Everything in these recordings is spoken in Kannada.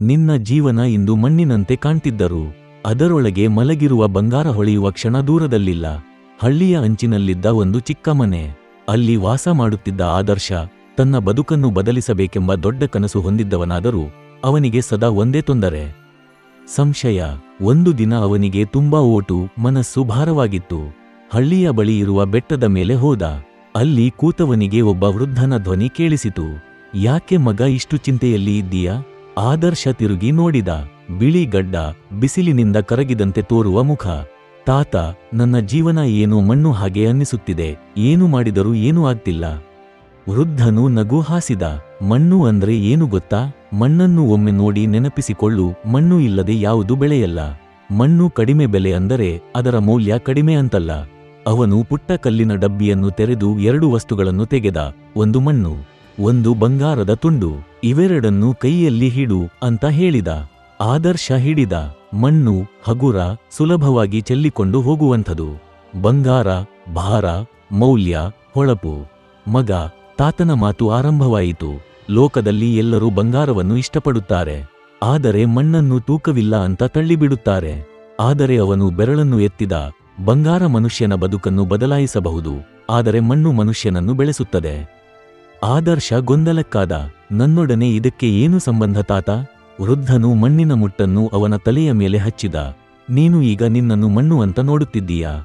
ನಿನ್ನ ಜೀವನ ಇಂದು ಮಣ್ಣಿನಂತೆ ಕಾಣ್ತಿದ್ದರು. ಅದರೊಳಗೆ ಮಲಗಿರುವ ಬಂಗಾರ ಹೊಳೆಯುವ ಕ್ಷಣ ದೂರದಲ್ಲಿಲ್ಲ. ಹಳ್ಳಿಯ ಅಂಚಿನಲ್ಲಿದ್ದ ಒಂದು ಚಿಕ್ಕ ಮನೆ. ಅಲ್ಲಿ ವಾಸ ಮಾಡುತ್ತಿದ್ದ ಆದರ್ಶ, ತನ್ನ ಬದುಕನ್ನು ಬದಲಿಸಬೇಕೆಂಬ ದೊಡ್ಡ ಕನಸು ಹೊಂದಿದ್ದವನಾದರೂ ಅವನಿಗೆ ಸದಾ ಒಂದೇ ತೊಂದರೆ. ಸಂಶಯ, ಒಂದು ದಿನ ಅವನಿಗೆ ತುಂಬಾ ಓಟು, ಮನಸ್ಸು ಭಾರವಾಗಿತ್ತು. ಹಳ್ಳಿಯ ಬಳಿ ಇರುವ ಬೆಟ್ಟದ ಮೇಲೆ ಹೋದ. ಅಲ್ಲಿ ಕೂತವನಿಗೆ ಒಬ್ಬ ವೃದ್ಧನ ಧ್ವನಿ ಕೇಳಿಸಿತು. ಯಾಕೆ ಮಗ ಇಷ್ಟು ಚಿಂತೆಯಲ್ಲಿ ಇದ್ದೀಯಾ? ಆದರ್ಶ ತಿರುಗಿ ನೋಡಿದ. ಬಿಳಿ ಗಡ್ಡ ಬಿಸಿಲಿನಿಂದ ಕರಗಿದಂತೆ ತೋರುವ ಮುಖ. ತಾತ, ನನ್ನ ಜೀವನ ಏನು ಮಣ್ಣು ಹಾಗೆ ಅನ್ನಿಸುತ್ತಿದೆ. ಏನು ಮಾಡಿದರೂ ಏನೂ ಆಗ್ತಿಲ್ಲ. ವೃದ್ಧನು ನಗು ಹಾಸಿದ. ಮಣ್ಣು ಅಂದ್ರೆ ಏನು ಗೊತ್ತಾ? ಮಣ್ಣನ್ನು ಒಮ್ಮೆ ನೋಡಿ ನೆನಪಿಸಿಕೊಳ್ಳು. ಮಣ್ಣು ಇಲ್ಲದೆ ಯಾವುದು ಬೆಳೆಯಲ್ಲ. ಮಣ್ಣು ಕಡಿಮೆ ಬೆಲೆ ಅಂದರೆ ಅದರ ಮೌಲ್ಯ ಕಡಿಮೆ ಅಂತಲ್ಲ. ಅವನು ಪುಟ್ಟ ಕಲ್ಲಿನ ಡಬ್ಬಿಯನ್ನು ತೆರೆದು ಎರಡು ವಸ್ತುಗಳನ್ನು ತೆಗೆದ. ಒಂದು ಮಣ್ಣು. ಒಂದು ಬಂಗಾರದ ತುಂಡು, ಇವೆರಡನ್ನು ಕೈಯಲ್ಲಿ ಹಿಡು ಅಂತ ಹೇಳಿದ. ಆದರ್ಶ ಹಿಡಿದ ಮಣ್ಣು ಹಗುರ ಸುಲಭವಾಗಿ ಚೆಲ್ಲಿಕೊಂಡು ಹೋಗುವಂಥದು. ಬಂಗಾರ, ಭಾರ, ಮೌಲ್ಯ, ಹೊಳಪು. ಮಗ, ತಾತನ ಮಾತು ಆರಂಭವಾಯಿತು. ಲೋಕದಲ್ಲಿ ಎಲ್ಲರೂ ಬಂಗಾರವನ್ನು ಇಷ್ಟಪಡುತ್ತಾರೆ. ಆದರೆ ಮಣ್ಣನ್ನು ತೂಕವಿಲ್ಲ ಅಂತ ತಳ್ಳಿಬಿಡುತ್ತಾರೆ. ಆದರೆ ಅವನು ಬೆರಳನ್ನು ಎತ್ತಿದ. ಬಂಗಾರ ಮನುಷ್ಯನ ಬದುಕನ್ನು ಬದಲಾಯಿಸಬಹುದು. ಆದರೆ ಮಣ್ಣು ಮನುಷ್ಯನನ್ನು ಬೆಳೆಸುತ್ತದೆ. ಆದರ್ಶ ಗೊಂದಲಕ್ಕಾದ. ನನ್ನೊಡನೆ ಇದಕ್ಕೆ ಏನು ಸಂಬಂಧ ತಾತ? ವೃದ್ಧನು ಮಣ್ಣಿನ ಮುಟ್ಟನ್ನು ಅವನ ತಲೆಯ ಮೇಲೆ ಹಚ್ಚಿದ. ನೀನು ಈಗ ನಿನ್ನನ್ನು ಮಣ್ಣು ಅಂತ ನೋಡುತ್ತಿದ್ದೀಯಾ?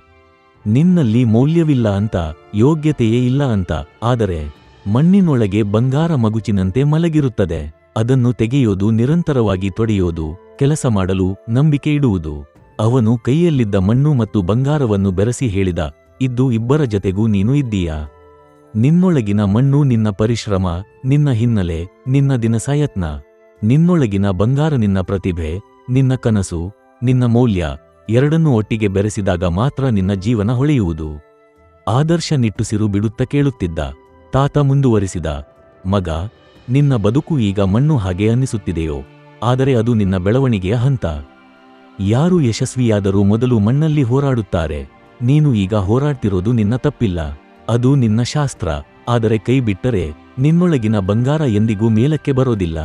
ನಿನ್ನಲ್ಲಿ ಮೌಲ್ಯವಿಲ್ಲ ಅಂತ, ಯೋಗ್ಯತೆಯೇ ಇಲ್ಲ ಅಂತ. ಆದರೆ, ಮಣ್ಣಿನೊಳಗೆ ಬಂಗಾರ ಮಗುಚಿನಂತೆ ಮಲಗಿರುತ್ತದೆ. ಅದನ್ನು ತೆಗೆಯೋದು ನಿರಂತರವಾಗಿ ತೊಡೆಯೋದು, ಕೆಲಸ ಮಾಡಲು ನಂಬಿಕೆ ಇಡುವುದು. ಅವನು ಕೈಯಲ್ಲಿದ್ದ ಮಣ್ಣು ಮತ್ತು ಬಂಗಾರವನ್ನು ಬೆರೆಸಿ ಹೇಳಿದ, ಇದ್ದು ಇಬ್ಬರ ಜತೆಗೂ ನೀನು ಇದ್ದೀಯಾ? ನಿನ್ನೊಳಗಿನ ಮಣ್ಣು ನಿನ್ನ ಪರಿಶ್ರಮ, ನಿನ್ನ ಹಿನ್ನೆಲೆ, ನಿನ್ನ ದಿನಸಾಯತ್ನ. ನಿನ್ನೊಳಗಿನ ಬಂಗಾರ ನಿನ್ನ ಪ್ರತಿಭೆ, ನಿನ್ನ ಕನಸು, ನಿನ್ನ ಮೌಲ್ಯ, ಎರಡನ್ನೂ ಒಟ್ಟಿಗೆ ಬೆರೆಸಿದಾಗ ಮಾತ್ರ ನಿನ್ನ ಜೀವನ ಹೊಳೆಯುವುದು. ಆದರ್ಶ ನಿಟ್ಟುಸಿರು ಬಿಡುತ್ತ ಕೇಳುತ್ತಿದ್ದ, ತಾತ ಮುಂದುವರಿಸಿದ, ಮಗ, ನಿನ್ನ ಬದುಕು ಈಗ ಮಣ್ಣು ಹಾಗೆ ಅನ್ನಿಸುತ್ತಿದೆಯೋ, ಆದರೆ ಅದು ನಿನ್ನ ಬೆಳವಣಿಗೆಯ ಹಂತ. ಯಾರು ಯಶಸ್ವಿಯಾದರೂ ಮೊದಲು ಮಣ್ಣಲ್ಲಿ ಹೋರಾಡುತ್ತಾರೆ, ನೀನು ಈಗ ಹೋರಾಡ್ತಿರೋದು ನಿನ್ನ ತಪ್ಪಿಲ್ಲ. ಅದು ನಿನ್ನ ಶಾಸ್ತ್ರ. ಆದರೆ ಕೈ ಬಿಟ್ಟರೆ ನಿನ್ನೊಳಗಿನ ಬಂಗಾರ ಎಂದಿಗೂ ಮೇಲಕ್ಕೆ ಬರೋದಿಲ್ಲ.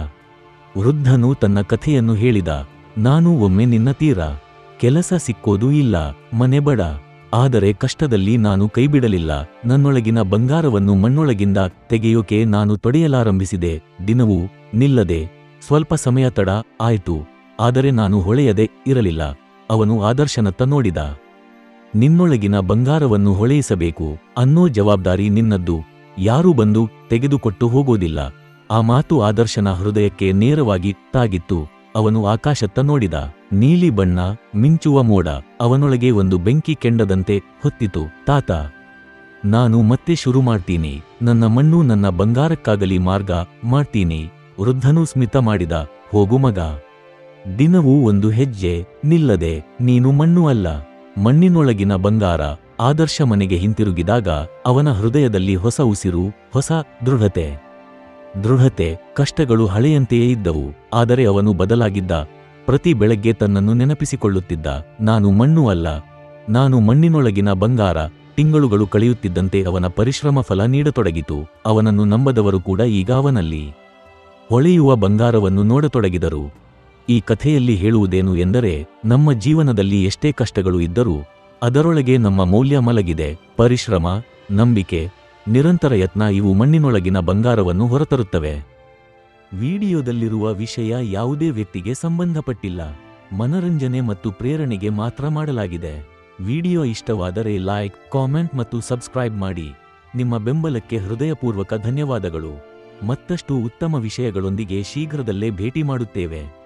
ವೃದ್ಧನು ತನ್ನ ಕಥೆಯನ್ನು ಹೇಳಿದ, ನಾನು ಒಮ್ಮೆ ನಿನ್ನ ತೀರ. ಕೆಲಸ ಸಿಕ್ಕೋದೂ ಇಲ್ಲ, ಮನೆ ಬಡ. ಆದರೆ ಕಷ್ಟದಲ್ಲಿ ನಾನು ಕೈಬಿಡಲಿಲ್ಲ. ನನ್ನೊಳಗಿನ ಬಂಗಾರವನ್ನು ಮಣ್ಣೊಳಗಿಂದ ತೆಗೆಯೋಕೆ ನಾನು ತೊಡೆಯಲಾರಂಭಿಸಿದೆ. ದಿನವೂ ನಿಲ್ಲದೆ. ಸ್ವಲ್ಪ ಸಮಯ ತಡ, ಆಯಿತು. ಆದರೆ ನಾನು ಹೊಳೆಯದೆ ಇರಲಿಲ್ಲ. ಅವನು ಆದರ್ಶನತ್ತ ನೋಡಿದ. ನಿನ್ನೊಳಗಿನ ಬಂಗಾರವನ್ನು ಹೊಳೆಯಿಸಬೇಕು ಅನ್ನೋ ಜವಾಬ್ದಾರಿ ನಿನ್ನದ್ದು. ಯಾರೂ ಬಂದು ತೆಗೆದುಕೊಟ್ಟು ಹೋಗೋದಿಲ್ಲ. ಆ ಮಾತು ಆದರ್ಶನ ಹೃದಯಕ್ಕೆ ನೇರವಾಗಿ ತಾಗಿತ್ತು. ಅವನು ಆಕಾಶತ್ತ ನೋಡಿದ. ನೀಲಿ ಬಣ್ಣ, ಮಿಂಚುವ ಮೋಡ, ಅವನೊಳಗೆ ಒಂದು ಬೆಂಕಿ ಕೆಂಡದಂತೆ ಹೊತ್ತಿತು. ತಾತ, ನಾನು ಮತ್ತೆ ಶುರು ಮಾಡ್ತೀನಿ. ನನ್ನ ಮಣ್ಣು ನನ್ನ ಬಂಗಾರಕ್ಕಾಗಲಿ ಮಾರ್ಗ ಮಾಡ್ತೀನಿ. ವೃದ್ಧನು ಸ್ಮಿತ ಮಾಡಿದ. ಹೋಗು ಮಗ. ದಿನವೂ ಒಂದು ಹೆಜ್ಜೆ ನಿಲ್ಲದೆ ನೀನು ಮಣ್ಣು ಅಲ್ಲ. ಮಣ್ಣಿನೊಳಗಿನ ಬಂಗಾರ ಆದರ್ಶ ಮನೆಗೆ ಹಿಂತಿರುಗಿದಾಗ ಅವನ ಹೃದಯದಲ್ಲಿ ಹೊಸ ಉಸಿರು, ಹೊಸ ದೃಢತೆ. ದೃಢತೆ, ಕಷ್ಟಗಳು ಹಳೆಯಂತೆಯೇ ಇದ್ದವು, ಆದರೆ ಅವನು ಬದಲಾಗಿದ್ದ. ಪ್ರತಿ ಬೆಳಗ್ಗೆ ತನ್ನನ್ನು ನೆನಪಿಸಿಕೊಳ್ಳುತ್ತಿದ್ದ, ನಾನು ಮಣ್ಣು ಅಲ್ಲ, ನಾನು ಮಣ್ಣಿನೊಳಗಿನ ಬಂಗಾರ. ತಿಂಗಳುಗಳು ಕಳೆಯುತ್ತಿದ್ದಂತೆ ಅವನ ಪರಿಶ್ರಮ ಫಲ ನೀಡತೊಡಗಿತು, ಅವನನ್ನು ನಂಬದವರು ಕೂಡ ಈಗ ಅವನಲ್ಲಿ. ಹೊಳೆಯುವ ಬಂಗಾರವನ್ನು ನೋಡತೊಡಗಿದರು. ಈ ಕಥೆಯಲ್ಲಿ ಹೇಳುವುದೇನು ಎಂದರೆ, ನಮ್ಮ ಜೀವನದಲ್ಲಿ ಎಷ್ಟೇ ಕಷ್ಟಗಳು ಇದ್ದರೂ, ಅದರೊಳಗೆ ನಮ್ಮ ಮೌಲ್ಯ ಮಲಗಿದೆ, ಪರಿಶ್ರಮ, ನಂಬಿಕೆ, ನಿರಂತರ ಯತ್ನ ಇವು ಮಣ್ಣಿನೊಳಗಿನ ಬಂಗಾರವನ್ನು ಹೊರತರುತ್ತವೆ. ವಿಡಿಯೋದಲ್ಲಿರುವ ವಿಷಯ ಯಾವುದೇ ವ್ಯಕ್ತಿಗೆ ಸಂಬಂಧಪಟ್ಟಿಲ್ಲ, ಮನರಂಜನೆ ಮತ್ತು ಪ್ರೇರಣೆಗೆ ಮಾತ್ರ ಮಾಡಲಾಗಿದೆ. ವಿಡಿಯೋ ಇಷ್ಟವಾದರೆ ಲೈಕ್, ಕಾಮೆಂಟ್ ಮತ್ತು ಸಬ್ಸ್ಕ್ರೈಬ್ ಮಾಡಿ. ನಿಮ್ಮ ಬೆಂಬಲಕ್ಕೆ ಹೃದಯಪೂರ್ವಕ ಧನ್ಯವಾದಗಳು. ಮತ್ತಷ್ಟು ಉತ್ತಮ ವಿಷಯಗಳೊಂದಿಗೆ ಶೀಘ್ರದಲ್ಲೇ ಭೇಟಿ ಮಾಡುತ್ತೇವೆ.